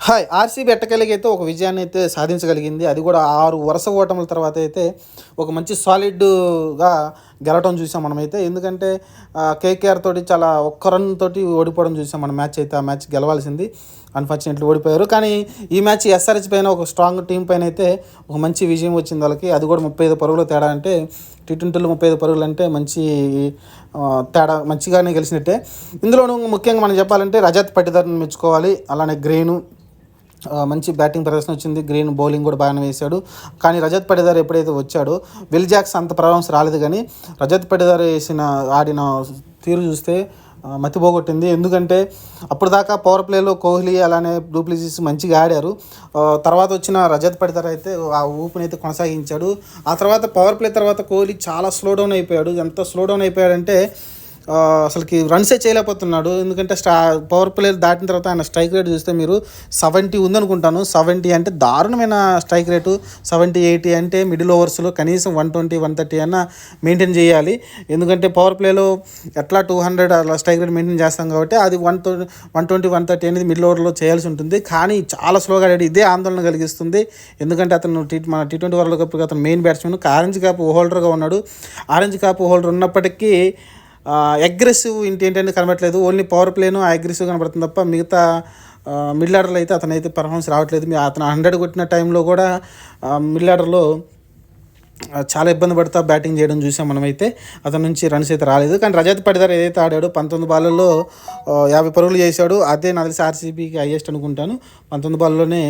Hi RCB ఎట్టకలిగైతే ఒక విజయాన్ని అయితే సాధించగలిగింది. అది కూడా ఆరు వరుస ఓటముల తర్వాత అయితే ఒక మంచి సాలిడ్గా గెలవటం చూసాం మనమైతే. ఎందుకంటే కేకేఆర్ తోటి చాలా ఒక్క రన్ తోటి ఓడిపోవడం చూసాం మన మ్యాచ్ అయితే. ఆ మ్యాచ్ గెలవాల్సింది. అన్ఫార్చునేట్లీ ఓడిపోయారు. కానీ ఈ మ్యాచ్ ఎస్ఆర్హెచ్ పైన ఒక స్ట్రాంగ్ టీం పైన అయితే ఒక మంచి విజయం వచ్చింది వాళ్ళకి. అది కూడా ముప్పై ఐదు పరుగుల తేడా అంటే టీ ట్వంటీలో ముప్పై ఐదు పరుగులు అంటే మంచి తేడా మంచిగానే గెలిచినట్టే. ఇందులో ముఖ్యంగా మనం చెప్పాలంటే రజత్ పట్టిదారుని మెచ్చుకోవాలి. అలానే గ్రేను మంచి బ్యాటింగ్ ప్రదర్శన వచ్చింది. గ్రీన్ బౌలింగ్ కూడా బాగానే వేశాడు. కానీ రజత్ పటిదార్ ఎప్పుడైతే వచ్చాడో విల్ జాక్స్ అంత ప్రభావం రాలేదు కానీ రజత్ పటిదార్ వేసిన ఆడిన తీరు చూస్తే మతిపోగొట్టింది మతి పోగొట్టింది. ఎందుకంటే అప్పుడు దాకా పవర్ ప్లేలో కోహ్లీ అలానే డూప్లిసిస్ మంచిగా ఆడారు. తర్వాత వచ్చిన రజత్ పటిదార్ అయితే ఆ ఊపుని అయితే కొనసాగించాడు. ఆ తర్వాత పవర్ ప్లే తర్వాత కోహ్లీ చాలా స్లో డౌన్ అయిపోయాడు. ఎంత స్లో డౌన్ అయిపోయాడంటే అసలుకి రన్సే చేయలేకపోతున్నాడు. ఎందుకంటే స్టా పవర్ ప్లేయర్ దాటిన తర్వాత ఆయన స్ట్రైక్ రేట్ చూస్తే మీరు సెవెంటీ ఉందనుకుంటాను. సెవెంటీ అంటే దారుణమైన స్ట్రైక్ రేటు సెవెంటీ ఎయిటీ అంటే మిడిల్ ఓవర్స్లో కనీసం వన్ ట్వంటీ వన్ థర్టీ అన్న మెయింటైన్ చేయాలి. ఎందుకంటే పవర్ ప్లేలో ఎట్లా టూ హండ్రెడ్ అలా స్ట్రైక్ రేట్ మెయింటైన్ చేస్తాం కాబట్టి అది one one twenty one thirty అనేది మిడిల్ ఓవర్లో చేయాల్సి ఉంటుంది. కానీ చాలా స్లోగా ఆడాడు. ఇదే ఆందోళన కలిగిస్తుంది. ఎందుకంటే అతను టీ మన టీ ట్వంటీ వరల్డ్ కప్కి అతను మెయిన్ బ్యాట్స్మెన్ ఆరెంజ్ క్యాప్ హోల్డర్గా ఉన్నాడు. ఆరెంజ్ క్యాప్ హోల్డర్ ఉన్నప్పటికీ అగ్రెసివ్ ఇంటి ఏంటంటే కనబడట్లేదు. ఓన్లీ పవర్ ప్లేను అగ్రెసివ్ కనబడుతుంది తప్ప మిగతా మిడిల్ ఆర్డర్లో అయితే అతను అయితే పర్ఫార్మెన్స్ రావట్లేదు. అతను హండ్రెడ్ కొట్టిన టైంలో కూడా మిడిల్ ఆర్డర్లో చాలా ఇబ్బంది పడతా బ్యాటింగ్ చేయడం చూసాం మనమైతే. అతని నుంచి రన్స్ అయితే రాలేదు. కానీ రజత్ పడిదార్ ఏదైతే ఆడాడో పంతొమ్మిది బాళ్ళల్లో యాభై పరుగులు చేశాడు. అదే నా తెలిసి ఆర్సీబీకి హైయెస్ట్ అనుకుంటాను. పంతొమ్మిది బాల్లోనే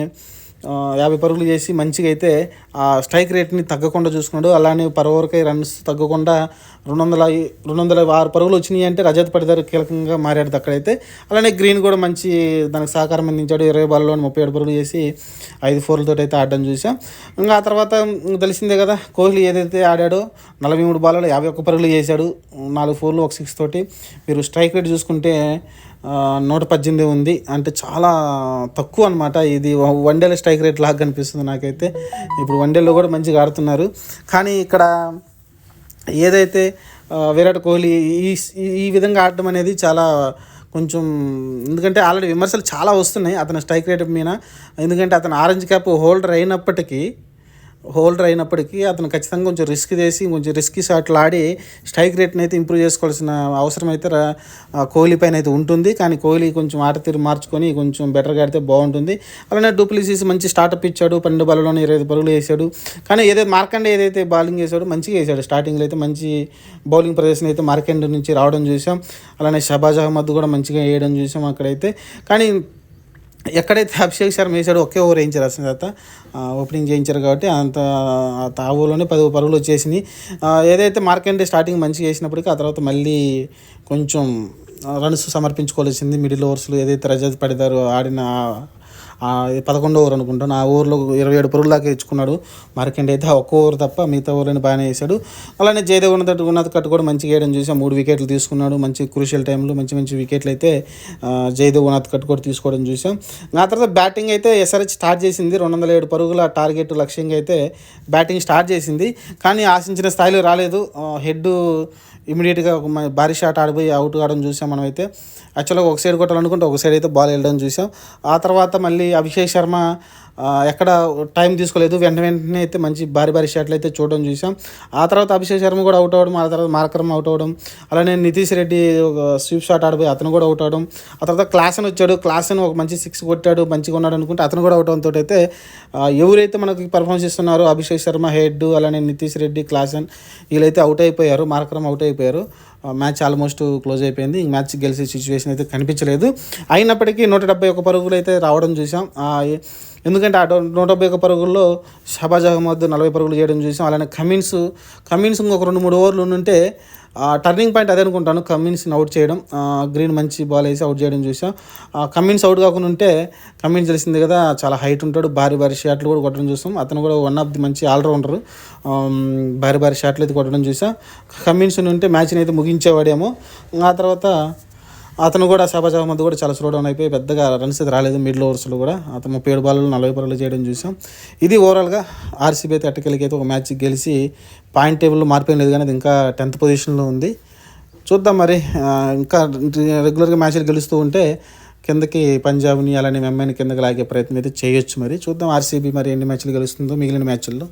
యాభై పరుగులు చేసి మంచిగా అయితే ఆ స్ట్రైక్ రేట్ని తగ్గకుండా చూసుకున్నాడు. అలానే పర్ ఓవర్కై రన్స్ తగ్గకుండా రెండు వందల రెండు వందల ఆరు పరుగులు వచ్చినాయి అంటే రజత్ పడిదారు కీలకంగా మారాడు అక్కడైతే. అలానే గ్రీన్ కూడా మంచి దానికి సహకారం అందించాడు. ఇరవై బాల్లో ముప్పై ఏడు పరుగులు చేసి ఐదు ఫోర్లతో అయితే ఆడడం చూసాం. ఇంకా ఆ తర్వాత తెలిసిందే కదా కోహ్లీ ఏదైతే ఆడాడో నలభై మూడు బాల్లో యాభై ఒక్క పరుగులు చేశాడు. నాలుగు ఫోర్లు ఒక సిక్స్ తోటి. మీరు స్ట్రైక్ రేట్ చూసుకుంటే నూట పద్దెనిమిది ఉంది అంటే చాలా తక్కువ అనమాట ఇది వన్డేల స్ట్రైక్ రేట్ లాగా కనిపిస్తుంది నాకైతే. ఇప్పుడు వన్డేలో కూడా మంచిగా ఆడుతున్నారు. కానీ ఇక్కడ ఏదైతే విరాట్ కోహ్లీ ఈ ఈ- ఈ విధంగా ఆడటం అనేది చాలా కొంచెం ఎందుకంటే ఆల్రెడీ విమర్శలు చాలా వస్తున్నాయి అతని స్ట్రైక్ రేట్ మీద. ఎందుకంటే అతను ఆరెంజ్ క్యాప్ హోల్డర్ అయినప్పటికీ హోల్డర్ అయినప్పటికీ అతను ఖచ్చితంగా కొంచెం రిస్క్ చేసి కొంచెం రిస్కీ షాట్లు ఆడి స్ట్రైక్ రేట్ని అయితే ఇంప్రూవ్ చేసుకోవాల్సిన అవసరం అయితే రా- కోహ్లీ పైన అయితే ఉంటుంది. కానీ కోహ్లీ కొంచెం ఆట తీరు మార్చుకొని కొంచెం బెటర్గా ఆడితే బాగుంటుంది. అలానే డూప్లిసీస్ మంచి స్టార్టప్ ఇచ్చాడు. పన్నెండు బాల్లోనే ఇరవై ఐదు పరుగులు వేసాడు. కానీ ఏదైతే మార్కండే ఏదైతే బౌలింగ్ వేసాడో మంచిగా వేసాడు స్టార్టింగ్లో అయితే మంచి బౌలింగ్ ప్రదర్శన అయితే మార్కండ్ నుంచి రావడం చూసాం. అలానే షబాజ్ అహ్మద్ కూడా మంచిగా వేయడం చూసాం అక్కడైతే. కానీ ఎక్కడైతే అభిషేక్ శర్మ వేసాడో ఒకే ఓవర్ వేయించారు అసలు తర్వాత ఓపెనింగ్ చేయించారు కాబట్టి అంత ఆ ఓవర్లోనే పది పరుగులు వచ్చేసినాయి. ఏదైతే మార్కెండే స్టార్టింగ్ మంచిగా వేసినప్పటికీ ఆ తర్వాత మళ్ళీ కొంచెం రన్స్ సమర్పించుకోవాల్సింది మిడిల్ ఓవర్స్లో ఏదైతే రజత్ పడిదారు ఆడిన పదకొండో ఓవర్ అనుకుంటాను. ఆ ఓవర్లో ఇరవై ఏడు పరుగులు దాకా ఇచ్చుకున్నాడు. మార్కెండ్ అయితే ఒక్క ఓవర్ తప్ప మిగతా ఓవర్లని బాగానే వేశాడు అలానే జయదేవ్ ఉన్నత ఉన్నత కట్టు కూడా మంచిగా వేయడం చూసాం మూడు వికెట్లు తీసుకున్నాడు. మంచి క్రూషియల్ టైంలో మంచి మంచి వికెట్లు అయితే జయదేవ్ ఉన్నత కట్టు కూడా తీసుకోవడం చూసాం. ఆ తర్వాత బ్యాటింగ్ అయితే ఎస్ఆర్హెచ్ స్టార్ట్ చేసింది. రెండు వందల ఏడు పరుగుల టార్గెట్ లక్ష్యంగా అయితే బ్యాటింగ్ స్టార్ట్ చేసింది. కానీ ఆశించిన స్థాయిలో రాలేదు. హెడ్ ఇమీడియట్గా ఒక భారీ షాట్ ఆడిపోయి అవుట్ కావడం చూసాం మనమైతే. యాక్చువల్గా ఒక సైడ్ కొట్టాలనుకుంటే ఒక సైడ్ అయితే బాల్ వెళ్ళడం చూసాం. ఆ తర్వాత మళ్ళీ అభిషేక్ శర్మ ఎక్కడ టైం తీసుకోలేదు. వెంట వెంటనే అయితే మంచి భారీ భారీ షాట్లు అయితే చూడడం చూసాం ఆ తర్వాత అభిషేక్ శర్మ కూడా అవుట్ అవ్వడం ఆ తర్వాత మార్కరం అవుట్ అవ్వడం అలానే నితీష్ రెడ్డి ఒక స్వీప్ షాట్ ఆడిపోయి అతను కూడా అవుట్ అవ్వడం ఆ తర్వాత క్లాసన్ వచ్చాడు. క్లాసన్ ఒక మంచి సిక్స్ కొట్టాడు మంచిగా ఉన్నాడు అనుకుంటే అతను కూడా అవుట్ అవడంతో అయితే ఎవరైతే మనకి పర్ఫార్మెన్స్ ఇస్తున్నారో అభిషేక్ శర్మ హెడ్ అలానే నితీష్ రెడ్డి క్లాసన్ వీళ్ళైతే అవుట్ అయిపోయారు. మార్కరం అవుట్ అయిపోయారు. మ్యాచ్ ఆల్మోస్ట్ క్లోజ్ అయిపోయింది. ఈ మ్యాచ్ గెలిచే సిచ్యువేషన్ అయితే కనిపించలేదు. అయినప్పటికీ నూట డెబ్బై ఒక పరుగులు అయితే రావడం చూసాం. ఎందుకంటే ఆ నూట డెబ్బై ఒక పరుగుల్లో షబాజ్ అహ్మద్ నలభై పరుగులు చేయడం చూసాం. అలానే కమిన్స్ కమిన్స్ ఇంకొక రెండు మూడు ఓవర్లు ఉంటే టర్నింగ్ పాయింట్ అదే అనుకుంటాను. కమ్మిన్స్ని అవుట్ చేయడం. గ్రీన్ మంచి బాల్ వేసి అవుట్ చేయడం చూసాం ఆ, అవుట్ కాకుండా ఉంటే కమ్మిన్స్ తెలిసింది కదా చాలా హైట్ ఉంటాడు. భారీ భారీ షాట్లు కూడా కొట్టడం చూసాం అతను కూడా వన్ ఆఫ్ ది మంచి ఆల్రౌండర్ భారీ భారీ షాట్లు అయితే కొట్టడం చూసాం కమ్మిన్స్ ఉంటే మ్యాచ్ని అయితే ముగించేవాడేమో. ఆ తర్వాత అతను కూడా షాబాజ్ అహ్మద్ కూడా చాలా స్లో డౌన్ అయిపోయి పెద్దగా రన్స్ అయితే రాలేదు మిడిల్ ఓవర్స్లో కూడా. అతను ముప్పై ఏడు బాల్లో నలభై పరుగులు చేయడం చూసాం. ఇది ఓవరాల్గా ఆర్సీబీ అయితే అట్టకెళ్ళకి అయితే ఒక మ్యాచ్ గెలిచి పాయింట్ టేబుల్లో మార్పేం లేదు కానీ అది ఇంకా టెన్త్ పొజిషన్లో ఉంది. చూద్దాం మరి ఇంకా రెగ్యులర్గా మ్యాచ్లు గెలుస్తూ ఉంటే కిందకి పంజాబ్ని అలానే ఎంఐని కిందకి లాగే ప్రయత్నం అయితే చేయొచ్చు మరి. చూద్దాం ఆర్సీబీ మరి ఎన్ని మ్యాచ్లు గెలుస్తుందో మిగిలిన మ్యాచ్ల్లో